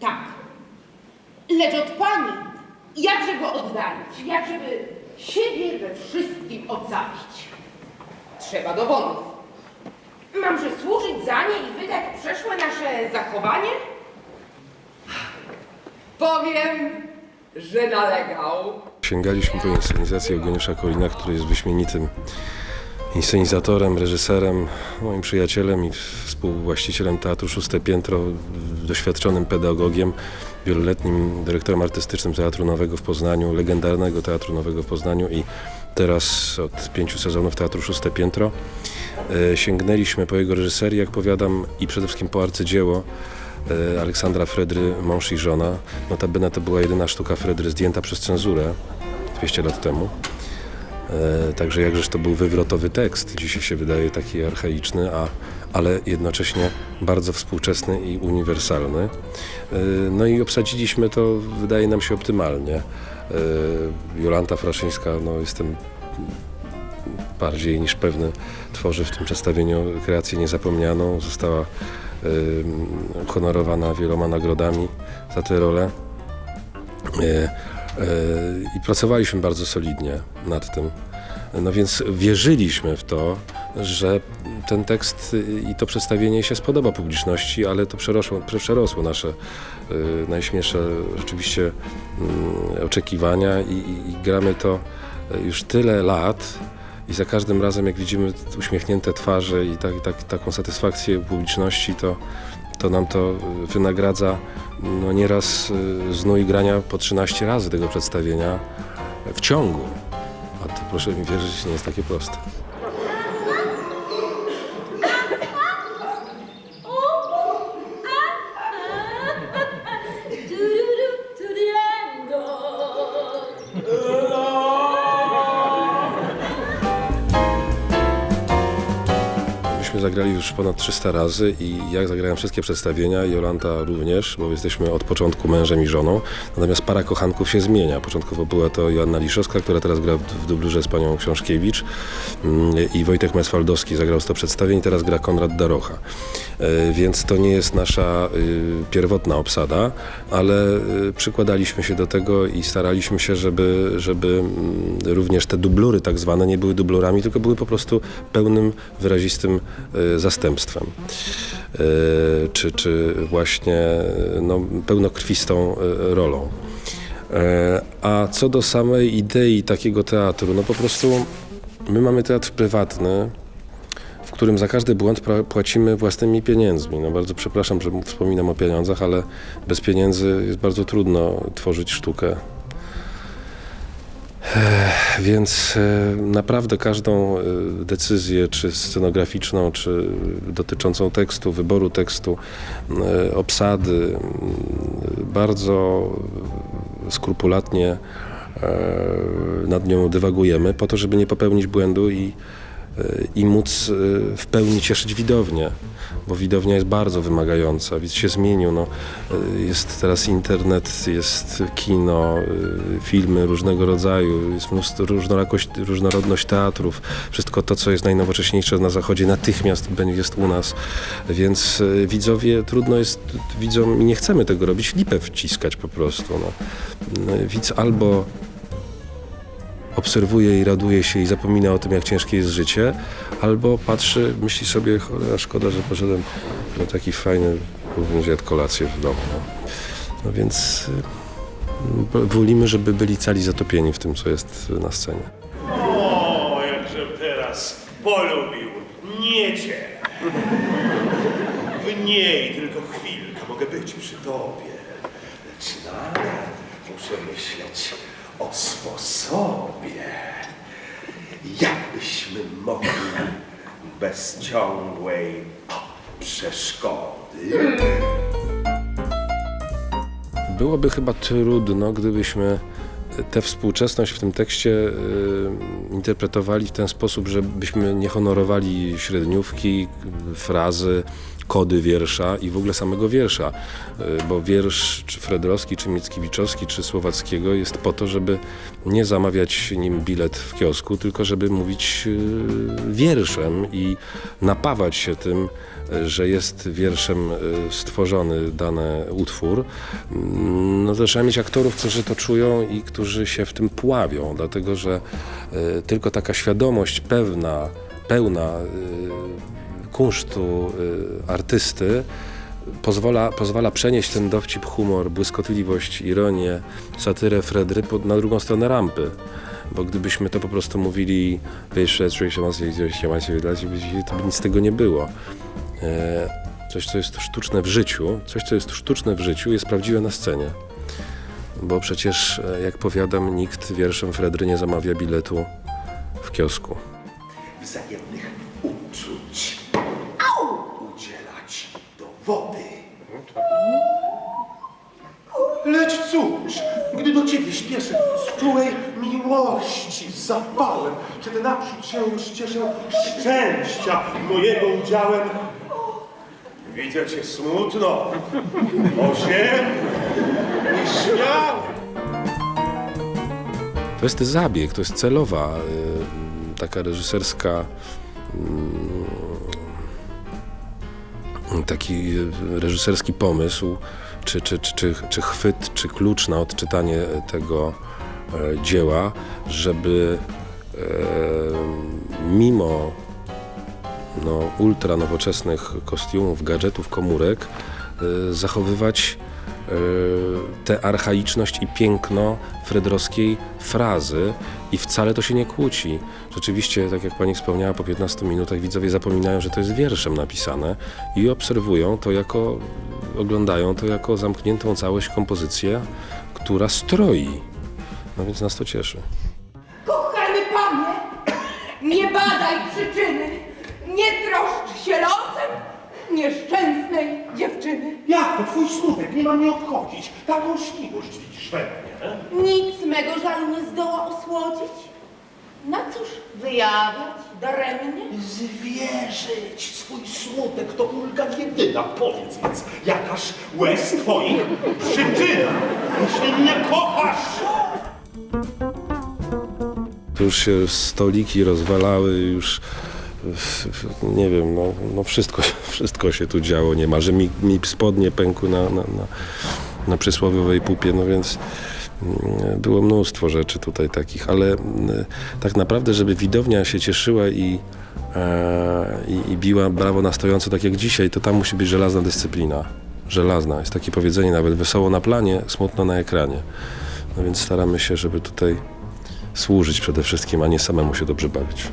Tak. Lecz od pani, jakże go oddalić, jakżeby siebie we wszystkim ocalić? Trzeba dowodów. Mamże służyć za nie i wydać przeszłe nasze zachowanie? Powiem, że nalegał. Sięgaliśmy po inscenizację Eugeniusza Kolina, który jest wyśmienitym inscenizatorem, reżyserem, moim przyjacielem i współwłaścicielem Teatru Szóste Piętro, doświadczonym pedagogiem, wieloletnim dyrektorem artystycznym Teatru Nowego w Poznaniu, legendarnego Teatru Nowego w Poznaniu i teraz od pięciu sezonów Teatru Szóste Piętro. E, Sięgnęliśmy po jego reżyserię, jak powiadam, i przede wszystkim po arcydzieło e, Aleksandra Fredry, mąż i żona. Notabene to była jedyna sztuka Fredry zdjęta przez cenzurę 200 lat temu. E, Także jakżeż to był wywrotowy tekst, dzisiaj się wydaje taki archaiczny, a, ale jednocześnie bardzo współczesny i uniwersalny. E, No i obsadziliśmy to, wydaje nam się, optymalnie. E, Jolanta Fraszyńska, no jestem bardziej niż pewny, tworzy w tym przedstawieniu kreację niezapomnianą. Została honorowana wieloma nagrodami za tę rolę. E, e, I pracowaliśmy bardzo solidnie nad tym. No więc wierzyliśmy w to, że ten tekst i to przedstawienie się spodoba publiczności, ale to przerosło, przerosło nasze y, najśmielsze rzeczywiście mm, oczekiwania i, i, i gramy to już tyle lat i za każdym razem jak widzimy uśmiechnięte twarze i, tak, tak, taką satysfakcję publiczności, to, to nam to y, wynagradza no nieraz y, znój grania po 13 razy tego przedstawienia w ciągu. A to proszę mi wierzyć, nie jest takie proste. Zagrali już ponad 300 razy i ja zagrałem wszystkie przedstawienia, Jolanta również, bo jesteśmy od początku mężem i żoną. Natomiast para kochanków się zmienia. Początkowo była to Joanna Liszowska, która teraz gra w, dublurze z panią Książkiewicz mm, i Wojtek Mesfaldowski zagrał 100 przedstawień, teraz gra Konrad Darocha. E, Więc to nie jest nasza y, pierwotna obsada, ale y, przykładaliśmy się do tego i staraliśmy się, żeby, żeby mm, również te dublury tak zwane nie były dublurami, tylko były po prostu pełnym, wyrazistym zastępstwem. Y, Czy, czy właśnie y, no, pełnokrwistą y, rolą. A co do samej idei takiego teatru, no po prostu my mamy teatr prywatny, w którym za każdy błąd płacimy własnymi pieniędzmi. No bardzo przepraszam, że wspominam o pieniądzach, ale bez pieniędzy jest bardzo trudno tworzyć sztukę. Ech, Więc e, naprawdę każdą e, decyzję, czy scenograficzną, czy dotyczącą tekstu, wyboru tekstu, e, obsady, m, bardzo skrupulatnie e, nad nią dywagujemy, po to, żeby nie popełnić błędu i, e, i móc e, w pełni cieszyć widownię, bo widownia jest bardzo wymagająca, widz się zmienił. No, e, jest teraz internet, jest kino, e, filmy różnego rodzaju, jest mnóstwo, różnorodność teatrów, wszystko to, co jest najnowocześniejsze na zachodzie, natychmiast jest u nas, więc widzowie, trudno jest widzom i nie chcemy tego robić, lipę wciskać po prostu. No, Widz albo obserwuje i raduje się i zapomina o tym, jak ciężkie jest życie, albo patrzy, myśli sobie, cholera, szkoda, że poszedłem na taki fajny, zjadł kolację w domu. No, no więc y, wolimy, żeby byli cali zatopieni w tym, co jest na scenie. O, jakże teraz polubił nie cię. W niej tylko chwilkę mogę być przy tobie. Lecz nadal muszę myśleć o sposobie. Jakbyśmy mogli bez ciągłej przeszkody. Byłoby chyba trudno, gdybyśmy tę współczesność w tym tekście y, interpretowali w ten sposób, żebyśmy nie honorowali średniówki, frazy, kody wiersza i w ogóle samego wiersza, y, bo wiersz czy Fredrowski, czy Mickiewiczowski, czy Słowackiego jest po to, żeby nie zamawiać nim bilet w kiosku, tylko żeby mówić y, wierszem i napawać się tym, że jest wierszem y, stworzony dany utwór. Mm, No to trzeba mieć aktorów, którzy to czują i którzy się w tym pławią, dlatego że tylko taka świadomość pewna, pełna kunsztu y, artysty pozwala, pozwala przenieść ten dowcip, humor, błyskotliwość, ironię, satyrę Fredry pod, na drugą stronę rampy. Bo gdybyśmy to po prostu mówili, wiesz, czuję się gdzieś się macie wydać, to by nic z tego nie było. E, Coś, co jest sztuczne w życiu, coś, co jest sztuczne w życiu, jest prawdziwe na scenie. Bo przecież, e, jak powiadam, nikt wierszem Fredry nie zamawia biletu w kiosku. Wzajemnych cóż, gdy do ciebie śpieszę z czułej miłości, z zapałem, kiedy naprzód się już cieszę szczęścia mojego udziałem, widzę cię smutno, oziębły i śmiały. To jest zabieg, to jest celowa, y, taka reżyserska, mm, taki y, reżyserski pomysł, czy, czy, czy, czy, czy chwyt, czy klucz na odczytanie tego e, dzieła, żeby e, mimo no, ultra nowoczesnych kostiumów, gadżetów, komórek y, zachowywać tę archaiczność i piękno fredrowskiej frazy i wcale to się nie kłóci. Rzeczywiście, tak jak pani wspomniała, po 15 minutach widzowie zapominają, że to jest wierszem napisane i obserwują to jako, oglądają to jako zamkniętą całość kompozycję, która stroi. No więc nas to cieszy. Kochany panie, nie badaj przyczyny, nie troszcz się losem nieszczęsnej dziewczyny. Jak to twój smutek nie ma mnie obchodzić? Taką śliwość widzisz we mnie. Nic mego żalu nie zdoła osłodzić. Na cóż wyjawiać daremnie? Zwierzyć swój smutek to ulga jedyna. Powiedz więc, jakaż łez twoich przyczyna? Jeśli mnie kochasz, już się stoliki rozwalały, już nie wiem, no, no wszystko, wszystko się tu działo niemalże. Mi, mi spodnie pękły na, na, na, na przysłowiowej pupie, no więc było mnóstwo rzeczy tutaj takich, ale mm, tak naprawdę, żeby widownia się cieszyła i, e, i, i biła brawo na stojąco, tak jak dzisiaj, to tam musi być żelazna dyscyplina. Żelazna. Jest takie powiedzenie nawet, wesoło na planie, smutno na ekranie. No więc staramy się, żeby tutaj służyć przede wszystkim, a nie samemu się dobrze bawić.